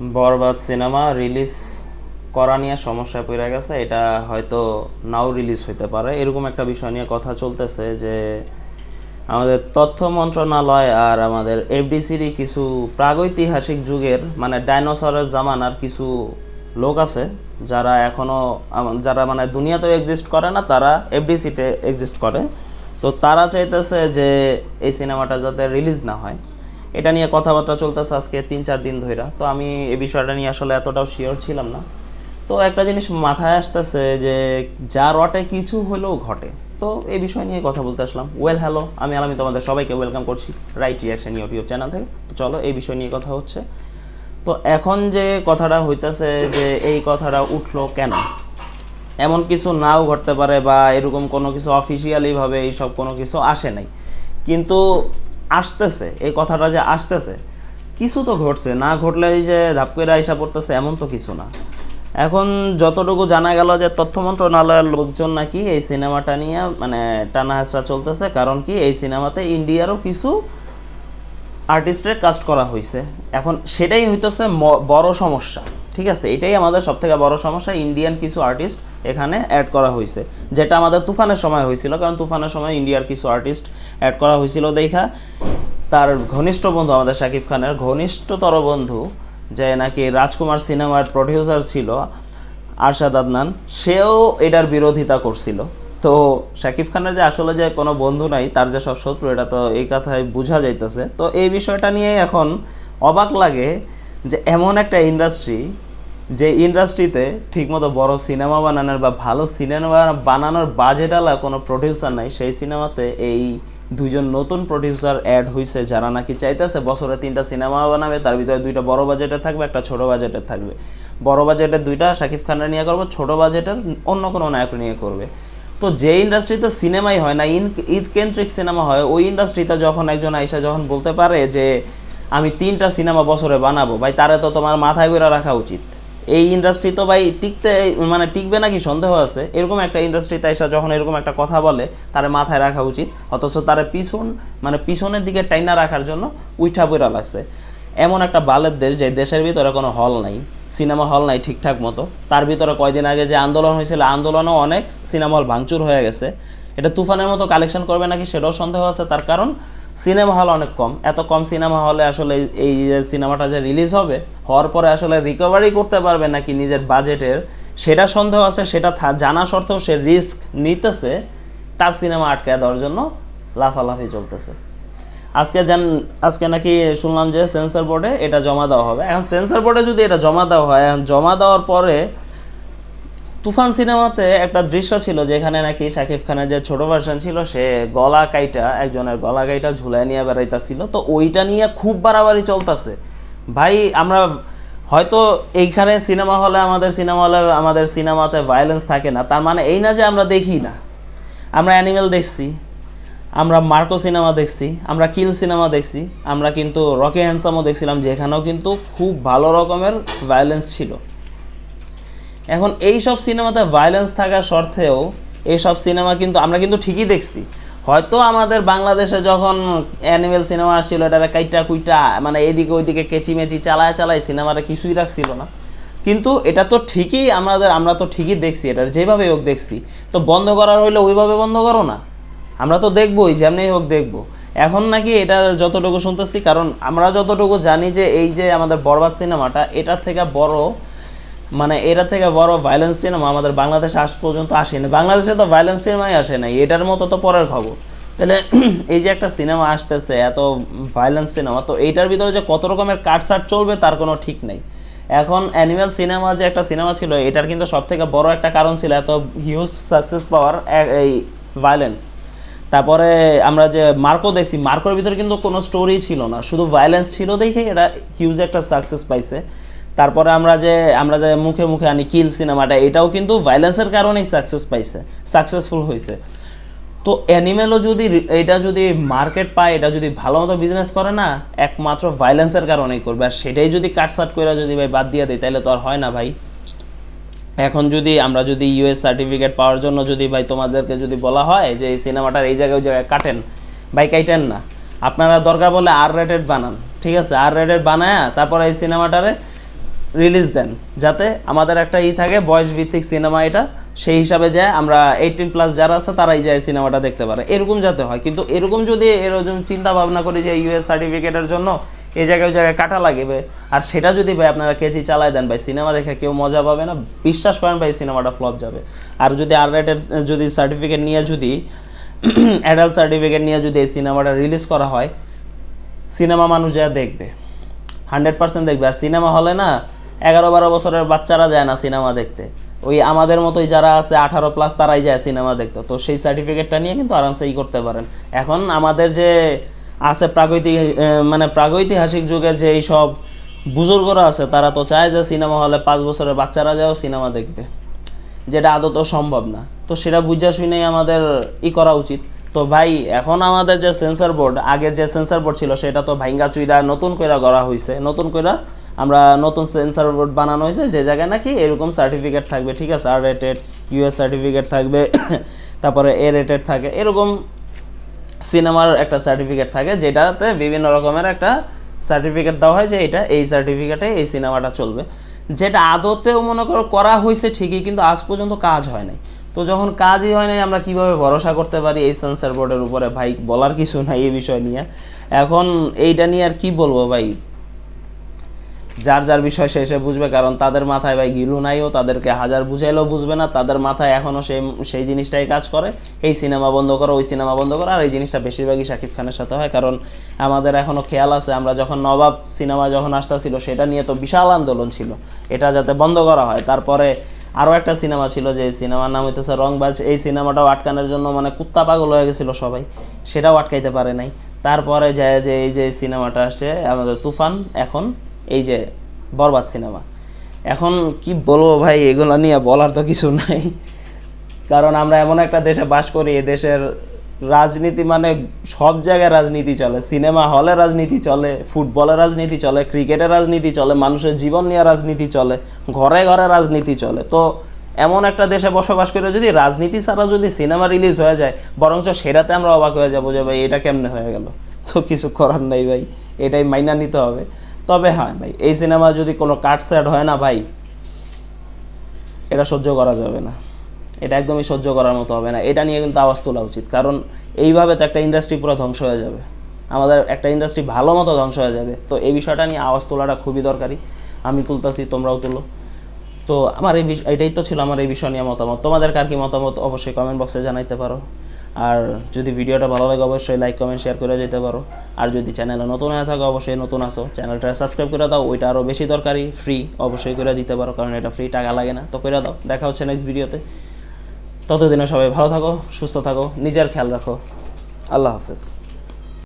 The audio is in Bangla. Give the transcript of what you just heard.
বরবাদ সিনেমা রিলিজ করা নিয়ে সমস্যায় পড়ে গেছে। এটা হয়তো নাও রিলিজ হইতে পারে। এরকম একটা বিষয় নিয়ে কথা চলতেছে যে আমাদের তথ্য মন্ত্রণালয় আর আমাদের এফডিসিরই কিছু প্রাগৈতিহাসিক যুগের মানে ডাইনোসরের জামানার কিছু লোক আছে যারা এখনও যারা মানে দুনিয়াতেও এক্সিস্ট করে না, তারা এফডিসিতে এক্সিস্ট করে। তো তারা চাইতেছে যে এই সিনেমাটা যাতে রিলিজ না হয়। এটা নিয়ে কথাবার্তা চলতেছে আজকে তিন চার দিন ধইরা। তো আমি এই বিষয়টা নিয়ে আসলে এতটাও শিওর ছিলাম না। তো একটা জিনিস মাথায় আসতেছে যে যা রটে কিছু হলেও ঘটে। তো এই বিষয় নিয়ে কথা বলতে আসলাম। ওয়েল হ্যালো আমি আলামি তোমাদের সবাইকে ওয়েলকাম করছি রাইট রিয়াকশন ইউটিউব চ্যানেল থেকে। তো চলো এই বিষয় নিয়ে কথা হচ্ছে। তো এখন যে কথাটা হইতেছে যে এই কথাটা উঠল কেন? এমন কিছু নাও ঘটতে পারে বা এরকম কোনো কিছু অফিসিয়ালিভাবে এইসব কোনো কিছু আসে নাই। কিন্তু আসতেছে, এই কথাটা যে আসতেছে, কিছু তো ঘটছে। না ঘটলে এই যে ধাপ করে আইসা পড়তেছে এমন তো কিছু না। এখন যতটুকু জানা গেল যে তথ্য মন্ত্রণালয়ের লোকজন নাকি এই সিনেমাটা নিয়ে মানে টানা হেঁচড়া চলতেছে, কারণ কি এই সিনেমাতে ইন্ডিয়ারও কিছু আর্টিস্টের কাস্ট করা হয়েছে এখন সেটাই হইতেছে বড় সমস্যা, ঠিক আছে? এটাই আমাদের সবথেকে বড় সমস্যা, ইন্ডিয়ান কিছু আর্টিস্ট এখানে অ্যাড করা হয়েছে যেটা আমাদের তুফানের সময় হয়েছিল কারণ তুফানের সময় ইন্ডিয়ার কিছু আর্টিস্ট অ্যাড করা হয়েছিল দেখা, তার ঘনিষ্ঠ বন্ধু আমাদের শাকিব খানের ঘনিষ্ঠতর বন্ধু, যে নাকি রাজকুমার সিনেমার প্রডিউসার ছিল, আরশাদ আদনান, সেও এটার বিরোধিতা করছিল। তো শাকিব খানের যে আসলে যে কোনো বন্ধু নাই, তার যে সব শত্রু, এটা তো এই কথায় বোঝা যাইতেছে। তো এই বিষয়টা নিয়ে এখন অবাক লাগে যে এমন একটা ইন্ডাস্ট্রি যে ইন্ডাস্ট্রিতে ঠিকমতো বড় সিনেমা বানানোর বা ভালো সিনেমা বানানোর বাজেটালা কোনো প্রডিউসার নাই, সেই সিনেমাতে এই দুইজন নতুন প্রডিউসার অ্যাড হয়েছে যারা নাকি চাইতেছে বছরে তিনটা সিনেমা বানাবে, তার ভিতরে দুইটা বড় বাজেটে থাকবে, একটা ছোট বাজেটে থাকবে। বড় বাজেটের দুইটা শাকিব খানের নিয়ে করবে, ছোট বাজেটের অন্য কোনো নায়ক নিয়ে করবে। তো যে ইন্ডাস্ট্রিতে সিনেমাই হয় না ইন ঈদ কেন্দ্রিক সিনেমা হয়, ওই ইন্ডাস্ট্রিতে যখন একজন আইসা যখন বলতে পারে যে, আমি তিনটা সিনেমা বছরে বানাবো, ভাই, তারে তো তোমার মাথায় করে রাখা উচিত। এই ইন্ডাস্ট্রি তো ভাই টিকতে মানে টিকবে নাকি সন্দেহ আছে, এরকম একটা ইন্ডাস্ট্রিতে এসে যখন এরকম একটা কথা বলে, তার মাথায় রাখা উচিত। অথচ তার পিছন মানে পিছনের দিকে টাইনা রাখার জন্য উইঠা বইরা লাগছে। এমন একটা বালের দেশ যে দেশের ভিতরে কোনো হল নাই, সিনেমা হল নাই ঠিকঠাক মতো। তার ভিতরে কয়দিন আগে যে আন্দোলন হয়েছিল, আন্দোলনও অনেক সিনেমা হল ভাঙচুর হয়ে গেছে। এটা তুফানের মতো কালেকশন করবে নাকি সেটাও সন্দেহ আছে, তার কারণ সিনেমা হল অনেক কম। এত কম সিনেমা হলে আসলে এই- সিনেমাটা যে রিলিজ হবে, হওয়ার পরে আসলে রিকভারি করতে পারবে নাকি নিজের বাজেটের সেটা সন্দেহ আছে, সেটা জানা সত্ত্বেও সে রিস্ক নিতেছে, তার সিনেমা আটকায় দেওয়ার জন্য লাফালাফি চলতেছে। আজকে জান, আজকে নাকি শুনলাম যে সেন্সর বোর্ডে এটা জমা দেওয়া হবে। এখন সেন্সর বোর্ডে যদি এটা জমা দেওয়া হয় জমা দেওয়ার পরে তুফান সিনেমাতে একটা দৃশ্য ছিল যেখানে নাকি শাকিব খানের যে ছোট ভার্সন ছিল, সে গলা কাইটা, একজনের গলা কাইটা ঝুলাই নিয়ে বেড়াইতেছিল। তো ওইটা নিয়ে খুব বাড়াবাড়ি চলতেছে। ভাই, আমরা হয়তো এইখানে সিনেমা হলে, আমাদের সিনেমা হলে, আমাদের সিনেমাতে ভায়োলেন্স থাকে না। তার মানে এই না যে আমরা দেখি না। আমরা অ্যানিমেল দেখছি, আমরা মার্কো সিনেমা দেখছি, আমরা কিল সিনেমা দেখছি, আমরা কিন্তু রকি হ্যান্ডসামও দেখছিলাম, যেখানেও কিন্তু খুব ভালো রকমের ভায়োলেন্স ছিল। এখন এই সব সিনেমাতে ভায়োলেন্স থাকা সত্ত্বেও এইসব সিনেমা কিন্তু আমরা কিন্তু ঠিকই দেখছি। হয়তো আমাদের বাংলাদেশে যখন অ্যানিমেল সিনেমা আসছিল এটা কাইটা কুইটা মানে এইদিকে ওইদিকে কেচি মেচি চালায় চালায় সিনেমাটা কিছুই রাখছিল না। কিন্তু এটা তো ঠিকই আমাদের, আমরা তো ঠিকই দেখছি এটা যেভাবে হোক দেখছি। তো বন্ধ করার হইলে ওইভাবে বন্ধ করো না। আমরা তো দেখবোই, যেমনি হোক দেখব। এখন নাকি এটা যতটুকু শুনতেছি, কারণ আমরা যতটুকু জানি যে এই যে আমাদের বরবাদ সিনেমাটা, এটার থেকে বড় মানে এটা থেকে বড় ভায়োলেন্স সিনেমা আমাদের বাংলাদেশে আজ পর্যন্ত আসেনি। বাংলাদেশে তো ভায়োলেন্স সিনেমাই আসে নাই, এটার মতো তো পরের খবর। তাহলে এই যে একটা সিনেমা আসতেছে, এত ভায়োলেন্স সিনেমা তো এইটার ভিতরে যে কত রকমের কাটসাট চলবে তার কোনো ঠিক নেই। এখন অ্যানিমেল সিনেমা যে একটা সিনেমা ছিল, এটার কিন্তু সব থেকে বড় একটা কারণ ছিল এত হিউজ সাকসেস পাওয়ার এই ভায়োলেন্স তারপরে আমরা যে মার্কো দেখছি, মার্কোর ভিতরে কিন্তু কোনো স্টোরি ছিল না। শুধু ভায়োলেন্স ছিল দেখে এটা হিউজ একটা সাকসেস পাইছে। তারপরে আমরা যে আমরা যে মুখে মুখে আনি কিল সিনেমাটা, এটাও কিন্তু ভায়োলেন্সের কারণেই সাকসেস পাইছে সাকসেসফুল হয়েছে তো অ্যানিমেলও যদি এটা যদি মার্কেট পায়, এটা যদি ভালো মতো বিজনেস করে না, একমাত্র ভায়োলেন্সের কারণেই করবে। আর সেটাই যদি কাটসাট করে যদি ভাই বাদ দিয়ে দেয় তাহলে তো আর হয় না ভাই। এখন যদি আমরা যদি ইউএস সার্টিফিকেট পাওয়ার জন্য যদি ভাই তোমাদেরকে যদি বলা হয় যে এই সিনেমাটার এই জায়গায়, ওই জায়গায় কাটেন, ভাই কাইটেন না। আপনারা দরকার বলে আর রেটেড বানান, ঠিক আছে? আর রেটেড বানায় তারপরে এই সিনেমাটারে রিলিজ দেন। যাতে আমাদের একটা ই থাকে বয়স ভিত্তিক সিনেমা এটা, সেই হিসাবে যায় আমরা এইটিন প্লাস যারা আছে, তারাই যায় সিনেমাটা দেখতে পারে। এরকম যাতে হয়। কিন্তু এরকম যদি এরকম চিন্তা ভাবনা করি যে ইউএস সার্টিফিকেটের জন্য, এই জায়গায় ওই জায়গায় কাটা লাগবে। আর সেটা যদি ভাই আপনারা কেজি চালায় দেন, ভাই সিনেমা দেখে কেউ মজা পাবে না। বিশ্বাস করেন ভাই সিনেমাটা ফ্লপ যাবে। আর যদি আর রেটের যদি সার্টিফিকেট নিয়ে যদি অ্যাডাল্ট সার্টিফিকেট নিয়ে যদি এই সিনেমাটা রিলিজ করা হয় সিনেমা মানুষ যা দেখবে হান্ড্রেড পার্সেন্ট দেখবে। আর সিনেমা হলে না এগারো বারো বছরের বাচ্চারা যায় না সিনেমা দেখতে। ওই আমাদের মতোই যারা আছে, আঠারো প্লাস তারাই যায় সিনেমা দেখতে। তো সেই সার্টিফিকেটটা নিয়ে কিন্তু আরামসে ই করতে পারেন। এখন আমাদের যে আছে প্রাগৈতিক মানে প্রাগৈতিহাসিক যুগের যে এই সব বুজুর্গরা আছে, তারা তো চায় যে সিনেমা হলে পাঁচ বছরের বাচ্চারা যাও সিনেমা দেখবে। যেটা আদত সম্ভব না। তো সেটা বুঝা শুনেই আমাদের ই করা উচিত। তো ভাই, এখন আমাদের যে সেন্সর বোর্ড আগের যে সেন্সর বোর্ড ছিল, সেটা তো ভাইঙ্গা চুইরা নতুন কইরা গড়া হয়েছে নতুন কইরা আমরা নতুন সেন্সর বোর্ড বানানো হয়েছে, যে জায়গায় নাকি এরকম সার্টিফিকেট থাকবে, ঠিক আছে? আর রেটেড ইউএস সার্টিফিকেট থাকবে, তারপরে এ রেটেড থাকে, এরকম সিনেমার একটা সার্টিফিকেট থাকে, যেটাতে বিভিন্ন রকমের একটা সার্টিফিকেট দেওয়া হয় যে এটা, এই সার্টিফিকেটে এই সিনেমাটা চলবে। যেটা আদতেও মনে করো করা হয়েছে ঠিকই, কিন্তু আজ পর্যন্ত কাজ হয় নাই। তো যখন কাজই হয় নাই, আমরা কীভাবে ভরসা করতে পারি এই সেন্সার বোর্ডের উপরে? ভাই, বলার কিছু নাই এই বিষয় নিয়ে। এখন এইটা নিয়ে আর কি বলব ভাই? যার যার বিষয় সে সে বুঝবে, কারণ তাদের মাথায় ভাই গিলু নাইও তাদেরকে হাজার বুঝাইলেও বুঝবে না, তাদের মাথায় এখনও সেই সেই জিনিসটাই কাজ করে। এই সিনেমা বন্ধ করো, ওই সিনেমা বন্ধ করো, আর এই জিনিসটা বেশিরভাগই শাকিব খানের সাথে হয়, কারণ আমাদের এখনও খেয়াল আছে, আমরা যখন নবাব সিনেমা যখন আসতেছিল, সেটা নিয়ে তো বিশাল আন্দোলন ছিল। এটা যাতে বন্ধ করা হয়। তারপরে আরও একটা সিনেমা ছিল, যে সিনেমার নাম হইতেছে রংবাজ, এই সিনেমাটাও আটকানোর জন্য মানে কুত্তা পাগল হয়ে গেছিল সবাই, সেটাও আটকাইতে পারে নাই। তারপরে যায় যে এই যে সিনেমাটা আসছে, আমাদের তুফান, এখন এই যে বরবাদ সিনেমা। এখন কি বলব ভাই, এগুলো নিয়ে বলার তো কিছু নাই। কারণ আমরা এমন একটা দেশে বাস করি, এ দেশের রাজনীতি মানে সব জায়গায় রাজনীতি চলে। সিনেমা হলে রাজনীতি চলে ফুটবলের রাজনীতি চলে ক্রিকেটের রাজনীতি চলে, মানুষের জীবন নিয়ে রাজনীতি চলে, ঘরে ঘরে রাজনীতি চলে। তো এমন একটা দেশে বসবাস করে যদি রাজনীতি ছাড়া যদি সিনেমা রিলিজ হয়ে যায়, বরঞ্চ সেটাতে আমরা অবাক হয়ে যাব যে ভাই, এটা কেমনে হয়ে গেল? তো কিছু করার নেই ভাই, এটাই মাইনা নিতে হবে। তবে হ্যাঁ ভাই, এই সিনেমা যদি কোনো কাট সেট হয় না ভাই, এটা সহ্য করা যাবে না। এটা একদমই সহ্য করার মতো হবে না। এটা নিয়ে কিন্তু আওয়াজ তোলা উচিত। কারণ এইভাবে তো একটা ইন্ডাস্ট্রি পুরো ধ্বংস হয়ে যাবে। আমাদের একটা ইন্ডাস্ট্রি ভালো মতো ধ্বংস হয়ে যাবে। তো এই বিষয়টা নিয়ে আওয়াজ তোলাটা খুবই দরকারি। আমি তুলতাছি, তোমরাও তুলো। তো আমার এই বিষ- এটাই তো ছিল আমার এই বিষয় নিয়ে মতামত। তোমাদের কার কি মতামত? অবশ্যই কমেন্ট বক্সে জানাইতে পারো। আর যদি ভিডিওটা ভালো লাগে, অবশ্যই লাইক কমেন্ট শেয়ার করে যেতে পারো। আর যদি চ্যানেলে নতুন হয়ে থাকো, অবশ্যই নতুন আসো চ্যানেলটা সাবস্ক্রাইব করে দাও, ওইটা আরও বেশি দরকারি ফ্রি অবশ্যই করে দিতে পারো, কারণ এটা ফ্রি টাকা লাগে না। তো করে দাও, দেখা হচ্ছে নেক্সট ভিডিওতে ততদিনে সবাই ভালো থাকো, সুস্থ থাকো, নিজের খেয়াল রাখো। আল্লাহ হাফেজ।